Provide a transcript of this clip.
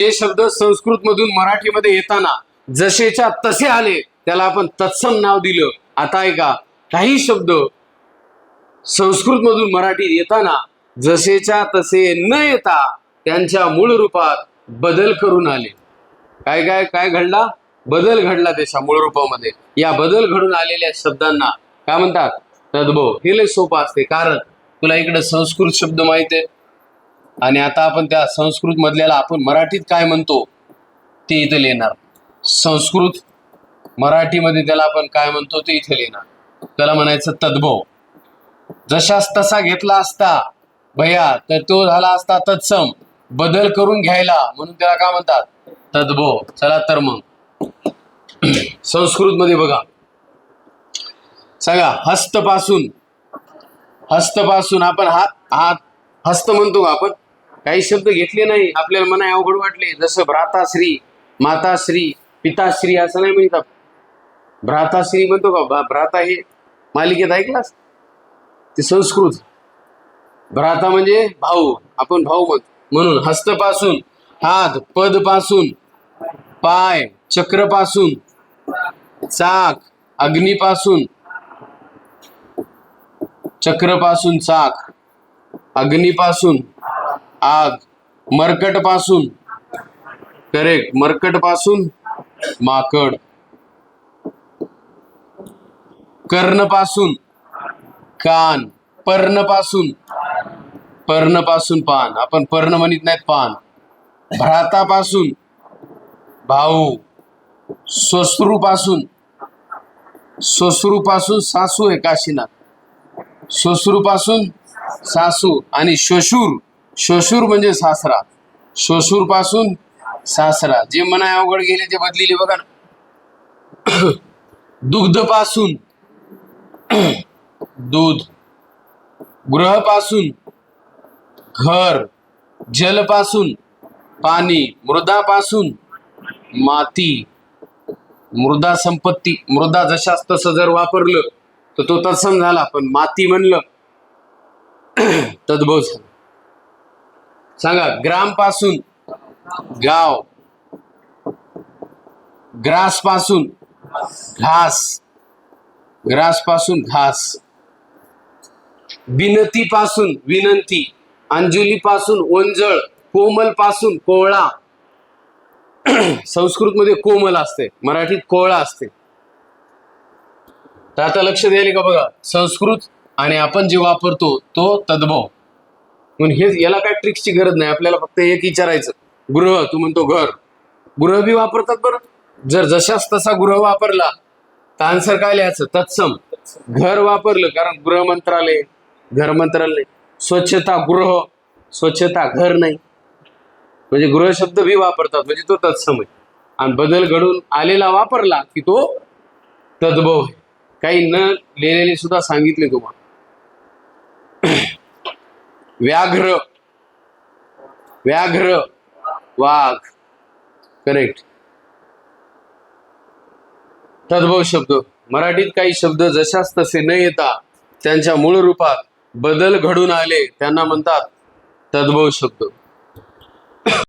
हे शब्द संस्कृत मधून मराठीमध्ये येताना जसेच्या तसे आले त्याला आपण तत्सम नाव दिलं. आता ऐका काही शब्द संस्कृत मधून मराठीत येताना जसेच्या तसे न येता त्यांच्या मूळ रूपात बदल करून आले. काय काय काय घडला? बदल घडला त्याच्या मूळ रूपामध्ये. या बदल घडून आलेल्या शब्दांना काय म्हणतात? तद्भव. हे लय सोपं असते. कारण तुला इकडे संस्कृत शब्द माहीत आहे. आणि आता आपण त्या संस्कृत मधल्याला आपण मराठीत काय म्हणतो ते इथे लिहिणार. संस्कृत मराठीमध्ये त्याला आपण काय म्हणतो ते इथे लिहिणार. त्याला म्हणायचं तद्भव. जशास तसा घेतला असता भया तर तो झाला असता तत्सम. बदल करून घ्यायला म्हणून त्याला काय म्हणतात? तद्भव. चला तर मग. संस्कृत मध्ये बघा. सांगा हस्तपासून. हस्तपासून आपण हात हात हस्त म्हणतो का आपण? काही शब्द घेतले नाही. आपल्याला मना अवघड वाटले. जसं भ्राताश्री माताश्री पिताश्री असं नाही म्हणतात भ्राताश्री म्हणतो का भ्राता हे मालिकेत ऐकलास ते संस्कृत. भ्राता म्हणजे भाऊ. आपण भाऊ म्हणतो. म्हणून हस्तपासून हात पदपासून पाय चक्रपासून चाक अग्नीपासून चक्रपासून चाक अग्नीपासून आग मरकटपासून करेक्ट मरकटपासून माकड. कर्णपासून कान. पर्णपासून पर्णपासून पान. आपण पर्ण म्हणत नाहीत पान. भ्रातापासून भाऊ. स्वस्रू पासून सस्रू पासून सासू आहे काशीनाथ. श्वश्रू पासून सासू आणि श्वशूर श्वशूर म्हणजे सासरा. श्वशूरपासून सासरा. जे मना अवघड गेले ते बदलेले बघा ना. दुग्धपासून दूध. गृहपासून घर. जलपासून पाणी. मृदापासून माती. मृदा संपत्ती. मृदा जशास तसं जर वापरलं तर तो तत्सम झाला. पण माती म्हणलं तद्भव झालं. सांगा ग्रामपासून गाव ग्रासपासून घास ग्रासपासून घास विनती पासून विनंती अंजुली पासून ओंजळ कोमलपासून कोवळा. संस्कृत मध्ये कोमल असते मराठीत कोवळा असते. तर आता लक्ष द्यायला का बघा संस्कृत आणि आपण जे वापरतो तो तद्भव. म्हणून हे याला काय ट्रिक्सची गरज नाही. आपल्याला फक्त एक विचारायचं. गृह तू म्हणतो घर. गृह बी वापरतात बरं. जर जशास तसा गृह वापरला तर आन्सर काय लिहायचं? तत्सम. घर वापरलं कारण गृह मंत्रालय. घर मंत्रालय. स्वच्छता गृह. स्वच्छता घर नाही. म्हणजे गृह शब्द बी वापरतात म्हणजे तो तत्सम आहे. आणि बदल घडून आलेला वापरला की तो तद्भव आहे. काही न लिहिलेले सुद्धा सांगितले तुम्हाला. व्याघ्र. व्याघ्र. वाघ. करेक्ट तद्भव शब्द. मराठीत काही शब्द जशास तसे न येता त्यांच्या मूळ रूपात बदल घडून आले. त्यांना म्हणतात तद्भव शब्द.